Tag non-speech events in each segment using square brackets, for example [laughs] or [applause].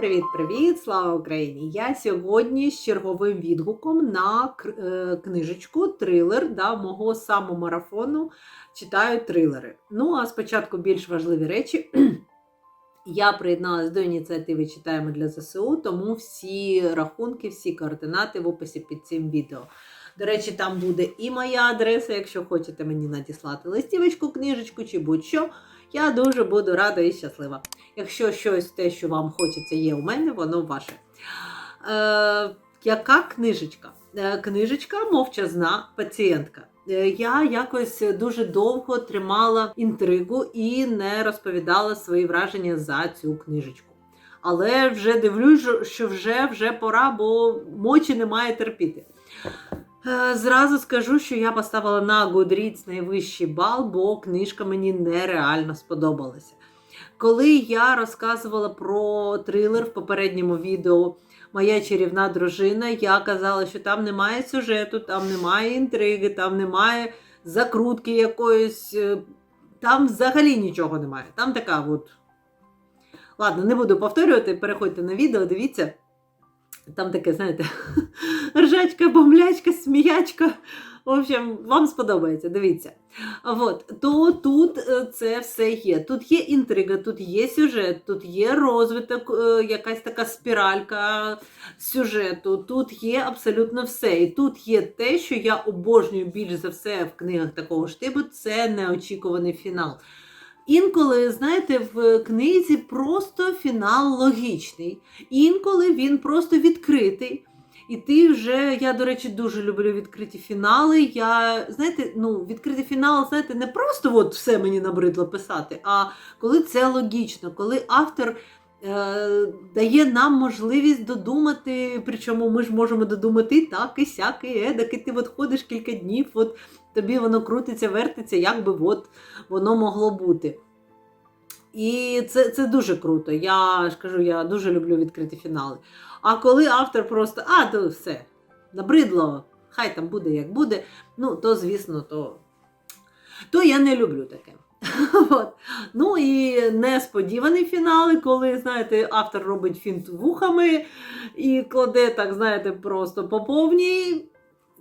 Привіт-привіт! Слава Україні! Я сьогодні з черговим відгуком на е, книжечку трилер да, мого самомарафону читаю трилери. Ну, а спочатку більш важливі речі. [clears throat] Я приєдналась до ініціативи Читаємо для ЗСУ, тому всі рахунки, всі координати в описі під цим відео. До речі, там буде і моя адреса, якщо хочете мені надіслати листівочку, книжечку чи будь-що. Я дуже буду рада і щаслива. Якщо щось те, що вам хочеться, є у мене, воно ваше. Е, яка книжечка? Е, книжечка мовчазна пацієнтка. Е, Я якось дуже довго тримала інтригу і не розповідала свої враження за цю книжечку. Але вже дивлюсь, що вже, вже пора, бо мочі немає терпіти. Е, Зразу скажу, що я поставила на Goodreads найвищий бал, бо книжка мені нереально сподобалася. Коли я розказувала про трилер в попередньому відео Моя чарівна дружина, я казала, що там немає сюжету, там немає інтриги, там немає закрутки якоїсь, е, там взагалі нічого немає. Там така от. Ладно, не буду повторювати, переходьте на відео, дивіться. Там таке, знаєте, [laughs] ржачка, бомлячка, сміячка. В общем, вам сподобається, дивіться. От, то тут е, це все є. Тут є інтрига, тут є сюжет, тут є розвиток, е, якась така спіралька сюжету, тут є абсолютно все. І тут є те, що я обожнюю більш за все в книгах такого ж типу, це неочікуваний фінал. Інколи, знаєте, в книзі просто фінал логічний, інколи він просто відкритий. І ти вже, я, до речі, дуже люблю відкриті фінали. Я, знаєте, ну, відкритий фінал, знаєте, не просто от все мені набридло писати, а коли це логічно, коли автор дає нам можливість додумати, причому ми ж можемо додумати і так, і сяк, і едак, і ти от ходиш кілька днів, от тобі воно крутиться, вертиться, як би от воно могло бути. І це, це дуже круто. Я ж кажу, я дуже люблю відкриті фінали. А коли автор просто, а, то все, набридло, хай там буде як буде, ну, то, звісно, то, то я не люблю таке. [laughs] От. Ну і несподівані фінали, коли, знаєте, автор робить фінт вухами і кладе, так, знаєте, просто по повній.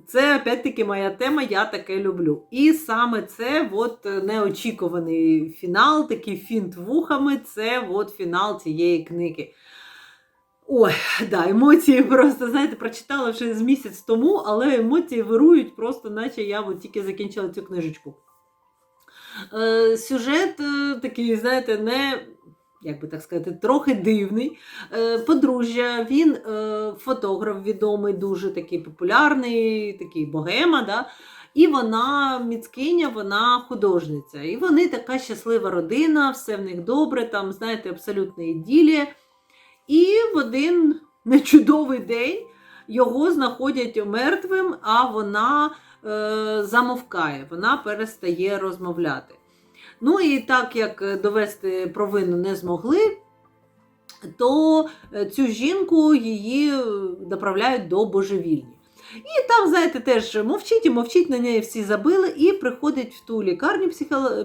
Це опять-таки моя тема, я таке люблю. І саме це от неочікуваний фінал, такий фінт вухами, це от фінал цієї книги. Ой, да, емоції просто, знаєте, прочитала вже з місяць тому, але емоції вирують просто, наче я от тільки закінчила цю книжечку. Е, сюжет е, такий, знаєте, не, як би так сказати, трохи дивний. Е, подружжя, він фотограф відомий, дуже такий популярний, такий богема. Да? І вона міцкиня, вона художниця. І вони така щаслива родина, все в них добре, там, знаєте, абсолютна іділія. І в один нечудовий день його знаходять мертвим, а вона замовкає, вона перестає розмовляти. Ну і так як довести провину не змогли, то е, цю жінку її доправляють до божевільні. І там, знаєте, теж мовчить і мовчить, на неї всі забили, і приходить в ту лікарню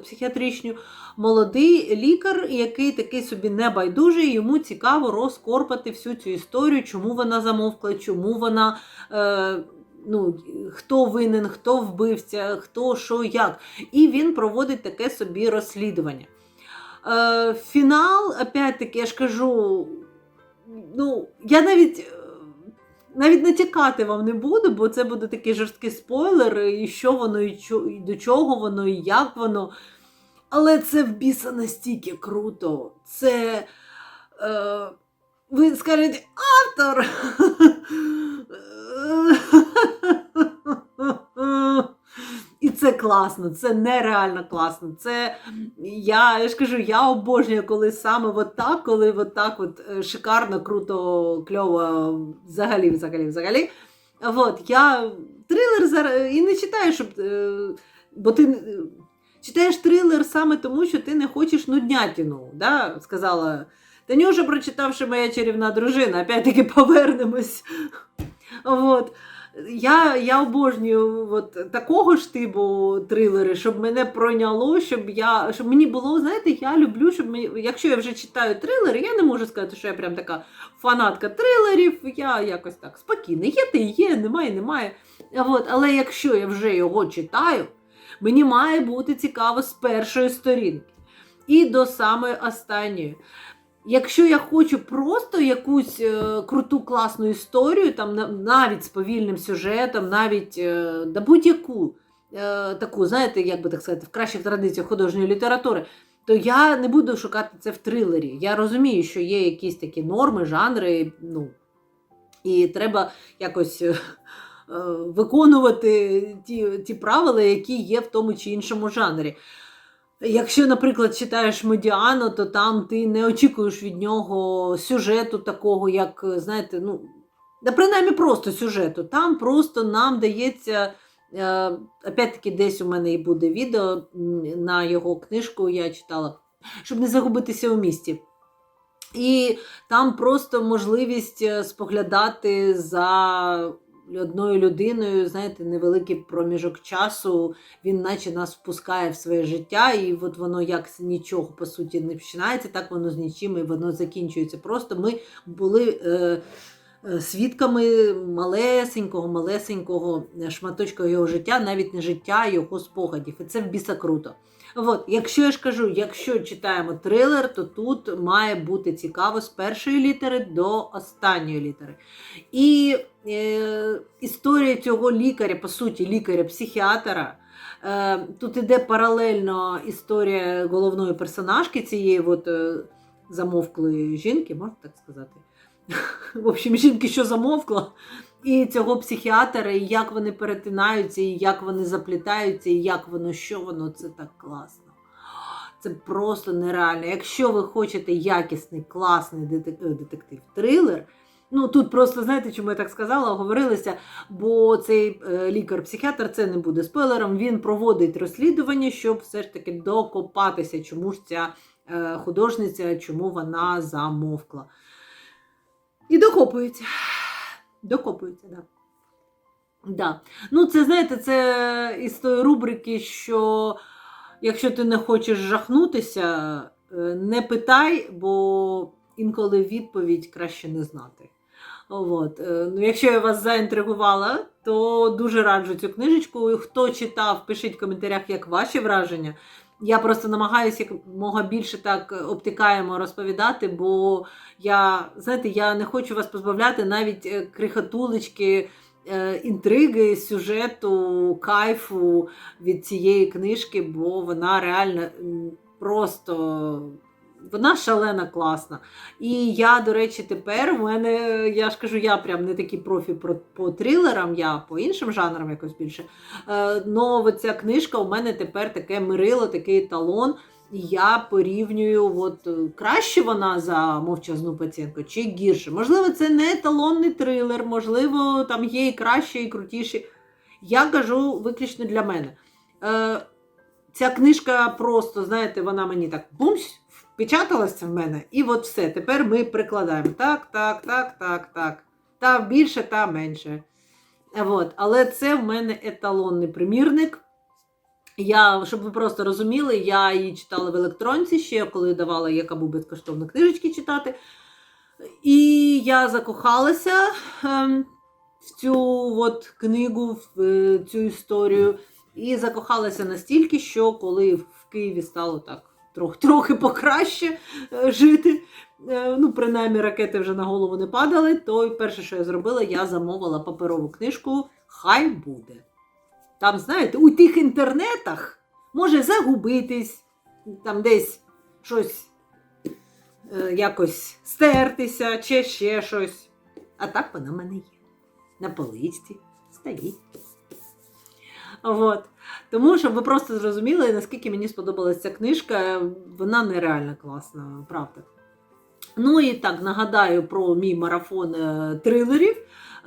психіатричну молодий лікар, який такий собі небайдужий, йому цікаво розкорпати всю цю історію, чому вона замовкла, чому вона. Е, Ну, хто винен, хто вбивця, хто що, як. І він проводить таке собі розслідування. Е, фінал, опять-таки, я ж кажу, ну, я навіть, е, навіть натякати вам не буду, бо це буде такий жорсткий спойлер, і що воно, і, чо, і до чого воно, і як воно. Але це в біса настільки круто. Це. Е, ви скажете, автор. [laughs] І це класно, це нереально класно. Це я, я ж кажу, я обожнюю, коли саме от так, коли от от е, шикарно, круто, кльово, взагалі, взагалі, взагалі. От, я трилер зараз і не читаю, щоб. е, Бо ти е, читаєш трилер саме тому, що ти не хочеш нуднятину, да? сказала Танюша, прочитавши моя чарівна дружина, опять-таки повернемось. От. Я, я обожнюю от такого ж типу трилери, щоб мене пройняло, щоб я щоб мені було, знаєте, я люблю, щоб мені, якщо я вже читаю трилери, я не можу сказати, що я прям така фанатка трилерів. Я якось так спокійна. Є те є, немає, немає. От, але якщо я вже його читаю, мені має бути цікаво з першої сторінки і до самої останньої. Якщо я хочу просто якусь е, круту класну історію, там на- навіть з повільним сюжетом, навіть е, да будь-яку е, таку, знаєте, як би так сказати, в кращих традиціях художньої літератури, то я не буду шукати це в трилері. Я розумію, що є якісь такі норми, жанри, ну, і треба якось виконувати ті, ті правила, які є в тому чи іншому жанрі. Якщо, наприклад, читаєш Медіану, то там ти не очікуєш від нього сюжету такого, як, знаєте, ну, да принаймні просто сюжету. Там просто нам дається, е, опять-таки, десь у мене і буде відео на його книжку, я читала, щоб не загубитися у місті. І там просто можливість е, споглядати за одною людиною, знаєте, невеликий проміжок часу, він наче нас впускає в своє життя, і от воно як з нічого по суті не починається, так воно з нічим і воно закінчується. Просто ми були. Е, Свідками малесенького, малесенького шматочка його життя, навіть не життя, а його спогадів. І це в біса круто. От, якщо я ж кажу, якщо читаємо трилер, то тут має бути цікаво з першої літери до останньої літери. І е, історія цього лікаря, по суті, лікаря-психіатра. Е, тут іде паралельно історія головної персонажки цієї от, е, замовклої жінки, можна так сказати? [laughs] В общем, жінки, що замовкла, і цього психіатра, і як вони перетинаються, і як вони заплітаються, і як воно, що воно, це так класно. Це просто нереально. Якщо ви хочете якісний, класний е, детектив трилер, ну тут просто знаєте, чому я так сказала, оговорилися, бо цей е, лікар-психіатр це не буде спойлером. Він проводить розслідування, щоб все ж таки докопатися, чому ж ця е, художниця, чому вона замовкла. І докопується. Докопується, так. Да. Да. Ну, це, знаєте, це із тої рубрики, що якщо ти не хочеш жахнутися, е, не питай, бо інколи відповідь краще не знати. От. е, Ну, якщо я вас заінтригувала, то дуже раджу цю книжечку. Хто читав, пишіть в коментарях, як ваші враження. Я просто намагаюся як мога більше так обтикаємо розповідати, бо я, знаєте, я не хочу вас позбавляти навіть е, крихотулечки е, інтриги, сюжету, кайфу від цієї книжки, бо вона реально просто. Вона шалена класна. І я, до речі, тепер у мене, я ж кажу, я прям не такий профі про, по трилерам, я по іншим жанрам якось більше. Е, но ця книжка у мене тепер таке мирило, такий еталон. І я порівнюю, от е, краще вона за мовчазну пацієнтку чи гірше. Можливо, це не еталонний трилер, можливо, там є і краще, і крутіші. Я кажу виключно для мене. Е, ця книжка просто, знаєте, вона мені так бумсь, впечаталася в мене, і от все. Тепер ми прикладаємо. Так, так, так, так, так. Та більше, та менше. От. Але це в мене еталонний примірник. Я, щоб ви просто розуміли, я її читала в електронці ще, коли давала якому безкоштовно книжечки читати. І я закохалася ем, в цю от книгу, в е, цю історію. І закохалася настільки, що коли в Києві стало так трохи, трохи покраще е, жити, е, ну, принаймні ракети вже на голову не падали, то перше, що я зробила, я замовила паперову книжку Хай буде. Там, знаєте, у тих інтернетах може загубитись, там десь щось е, якось стертися, чи ще щось. А так вона в мене є. На поличці стоїть. От. Тому, щоб ви просто зрозуміли, наскільки мені сподобалася ця книжка, вона нереально класна, правда. Ну і так, нагадаю про мій марафон е, трилерів.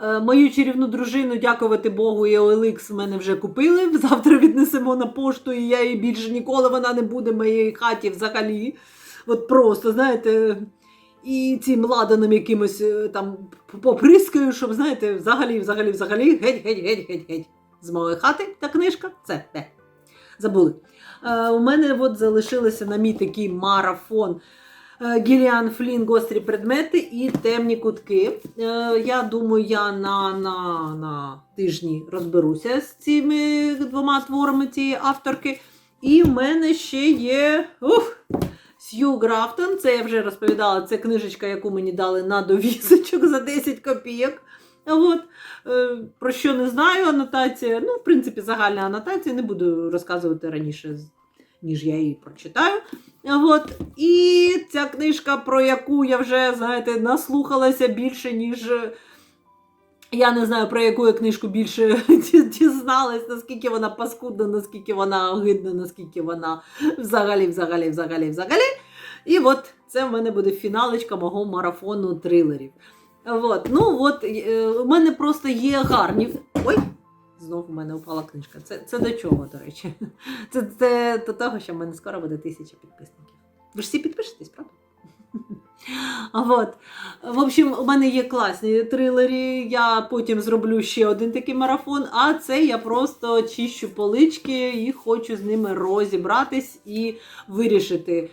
Е, Мою чарівну дружину, дякувати Богу, і OLX в мене вже купили. [laughs] Завтра віднесемо на пошту, і я її більше ніколи вона не буде в моїй хаті взагалі. От просто, знаєте. і цим ладаном якимось е, там поприскаю, щоб, знаєте, взагалі, взагалі, взагалі, геть, З моєї хати та книжка це те. Забули. Е, у мене от залишилося на мій такий марафон. е, Гіліан Флін, гострі предмети і темні кутки. Е, Я думаю, я на, на, на тижні розберуся з цими двома творами цієї авторки. І в мене ще є ух, Сью Графтон. Це я вже розповідала. Це книжечка, яку мені дали на довісочок за 10 копійок. От. Е, Про що не знаю, анотація. Ну, в принципі, загальна анотація. Не буду розказувати раніше, ніж я її прочитаю. От. І ця книжка, про яку я вже, знаєте, наслухалася більше, ніж. е, Я не знаю, про яку я книжку більше [laughs] дізналась, наскільки вона паскудна, наскільки вона огидна, наскільки вона взагалі, взагалі, взагалі, взагалі. І от це в мене буде фіналочка мого марафону трилерів. От, ну от е, у мене просто є гарні. Ой, знов у мене упала книжка. Це, це до чого, до речі? [laughs] Це, це до того, що в мене скоро буде тисяча підписників. Ви ж всі підпишетесь, правда? [laughs] От. В общем, у мене є класні трилери. Я потім зроблю ще один такий марафон, а це я просто чищу полички і хочу з ними розібратись і вирішити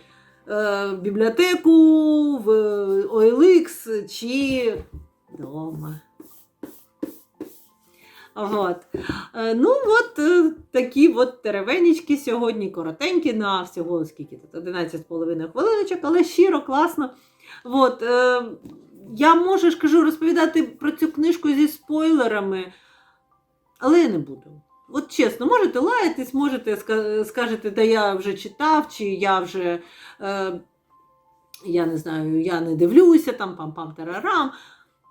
бібліотеку в OLX чи вдома. От. Е, Ну, от е, такі от теревенічки сьогодні коротенькі на всього скільки тут 11,5 хвилиночок, але щиро класно. От, е, я можу ж кажу розповідати про цю книжку зі спойлерами, але я не буду. От чесно, можете лаятись, можете скажете, да я вже читав, чи я вже, е, я не знаю, я не дивлюся, там пам-пам тарарам.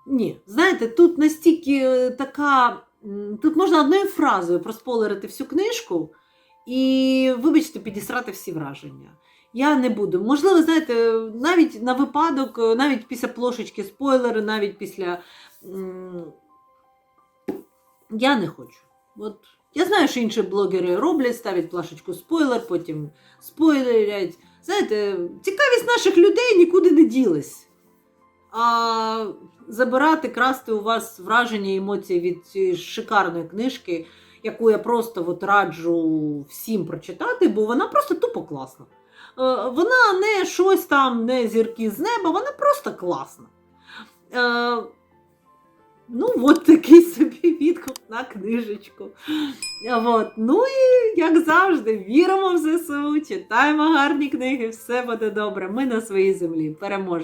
Ні, знаєте, тут настільки е, така. Тут можна одною фразою проспойлерити всю книжку і, вибачте, підісрати всі враження. Я не буду. Можливо, знаєте, навіть на випадок, е, навіть після плошечки спойлери, навіть після. Я не хочу. От я знаю, що інші блогери роблять, ставлять плашечку спойлер, потім спойлерять. Знаєте, цікавість наших людей нікуди не ділась. А забирати, красти у вас враження і емоції від цієї шикарної книжки, яку я просто от раджу всім прочитати, бо вона просто тупо класна. Е, Вона не щось там, не зірки з неба, вона просто класна. Ну, от такий собі відгук на книжечку. От. Ну і, як завжди, віримо в ЗСУ, читаємо гарні книги, все буде добре. Ми на своїй землі переможемо.